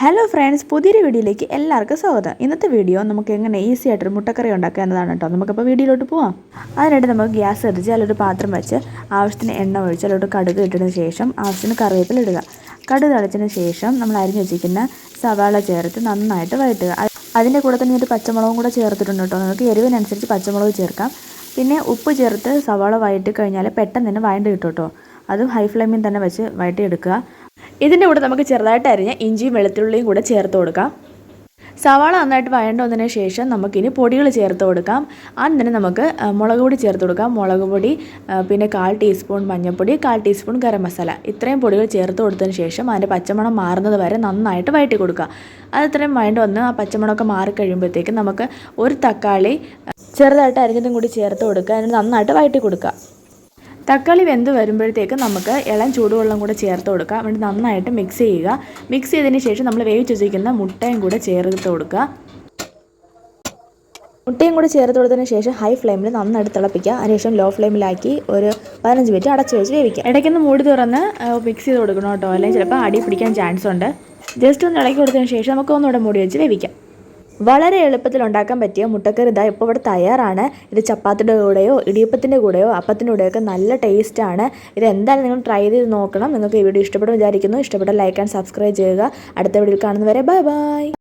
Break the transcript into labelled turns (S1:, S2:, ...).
S1: Hello friends പുതിയൊരു വീഡിയോയിലേക്ക് എല്ലാവർക്കും സ്വാഗതം. ഇന്നത്തെ വീഡിയോ നമുക്ക് എങ്ങനെ ഈസി ആയിട്ടൊരു മുട്ടക്കറി ഉണ്ടാക്കുക എന്നതാണ് കേട്ടോ നമുക്കപ്പോൾ വീഡിയോയിലോട്ട് പോവാം. അതിനായിട്ട് നമുക്ക് ഗ്യാസ് എത്തിച്ച് അതിലൊരു പാത്രം വെച്ച് ആവശ്യത്തിന് എണ്ണ ഒഴിച്ച് അതിലോട്ട് കടുക് ഇട്ടതിന് ശേഷം ആവശ്യത്തിന് കറിവേപ്പില ഇടുക. കടുക് തളിച്ചതിന് ശേഷം നമ്മൾ അരിഞ്ഞ് വെച്ചിരിക്കുന്ന സവാള ചേർത്ത് നന്നായിട്ട് വഴറ്റുക. അത് അതിന്റെ കൂടെ തന്നെ ഒരു പച്ചമുളകും കൂടെ ചേർത്തിട്ടുണ്ട് കേട്ടോ നമുക്ക് എരിവിനനുസരിച്ച് പച്ചമുളക് ചേർക്കാം. പിന്നെ ഉപ്പ് ചേർത്ത് സവാള വഴറ്റി കഴിഞ്ഞാൽ പെട്ടെന്ന് തന്നെ വഴണ്ട് കിട്ടും കേട്ടോ അതും ഹൈ ഫ്ലെയിമിൽ തന്നെ വെച്ച് വഴറ്റിയെടുക്കുക. ഇതിന്റെ കൂടെ നമുക്ക് ചെറുതായിട്ട് അരിഞ്ഞ ഇഞ്ചിയും വെളുത്തുള്ളിയും കൂടെ ചേർത്ത് കൊടുക്കാം. സവാള നന്നായിട്ട് വഴണ്ട വന്നതിന് ശേഷം നമുക്കിനി പൊടികൾ ചേർത്ത് കൊടുക്കാം. ആദ്യം തന്നെ നമുക്ക് മുളക് പൊടി ചേർത്ത് കൊടുക്കാം. മുളക് പൊടി പിന്നെ കാൽ ടീസ്പൂൺ മഞ്ഞൾപ്പൊടി കാൽ ടീസ്പൂൺ ഗരം മസാല. ഇത്രയും പൊടികൾ ചേർത്ത് കൊടുത്തതിന് ശേഷം അതിന്റെ പച്ചമണം മാറുന്നത് വരെ നന്നായിട്ട് വഴറ്റി കൊടുക്കുക. അത് ഇത്രയും വഴണ്ട് വന്ന് ആ പച്ചമണമൊക്കെ മാറിക്കഴിയുമ്പോഴത്തേക്കും നമുക്ക് ഒരു തക്കാളി ചെറുതായിട്ട് അരിഞ്ഞതും കൂടി ചേർത്ത് കൊടുക്കുക. അതിന് നന്നായിട്ട് വഴറ്റി കൊടുക്കുക. തക്കാളി വെന്ത് വരുമ്പോഴത്തേക്ക് നമുക്ക് ഇളം ചൂടുവെള്ളം കൂടെ ചേർത്ത് കൊടുക്കുക എന്നിട്ട് നന്നായിട്ട് മിക്സ് ചെയ്യുക. മിക്സ് ചെയ്തതിന് ശേഷം നമ്മൾ വേവിച്ച് വെച്ചിരിക്കുന്ന മുട്ടയും കൂടെ ചേർത്ത് കൊടുക്കുക. മുട്ടയും കൂടെ ചേർത്ത് കൊടുത്തതിന് ശേഷം ഹൈ ഫ്ലെയിമിൽ നന്നായിട്ട് തിളപ്പിക്കുക. അതിനുശേഷം ലോ ഫ്ലെയിമിലാക്കി ഒരു പതിനഞ്ച് മിനിറ്റ് അടച്ച് വെച്ച് വേവിക്കുക. ഇടയ്ക്കൊന്ന് മൂടി തുറന്ന് മിക്സ് ചെയ്ത് കൊടുക്കണം കേട്ടോ. അല്ലെങ്കിൽ ചിലപ്പോൾ അടി പിടിക്കാൻ ചാൻസ് ഉണ്ട്. ജസ്റ്റ് ഒന്ന് ഇളക്കി കൊടുത്തതിന് ശേഷം നമുക്ക് ഒന്നുകൂടെ മൂടി വെച്ച് വേവിക്കാം. വളരെ എളുപ്പത്തിൽ ഉണ്ടാക്കാൻ പറ്റിയ മുട്ടക്കറി ഇതാ ഇപ്പോൾ ഇവിടെ തയ്യാറാണ്. ഇത് ചപ്പാത്തിയുടെ കൂടെയോ ഇടിയപ്പത്തിന്റെ കൂടെയോ അപ്പത്തിന്റെ കൂടെയോ ഒക്കെ നല്ല ടേസ്റ്റാണ്. ഇത് എന്തായാലും നിങ്ങൾ ട്രൈ ചെയ്ത് നോക്കണം. നിങ്ങൾക്ക് ഈ വീഡിയോ ഇഷ്ടപ്പെടും വിചാരിക്കുന്നു. ഇഷ്ടപ്പെട്ട ലൈക്ക് ആൻഡ് സബ്സ്ക്രൈബ് ചെയ്യുക. അടുത്ത വീഡിയോയിൽ കാണുന്നവരെ ബൈ ബൈ.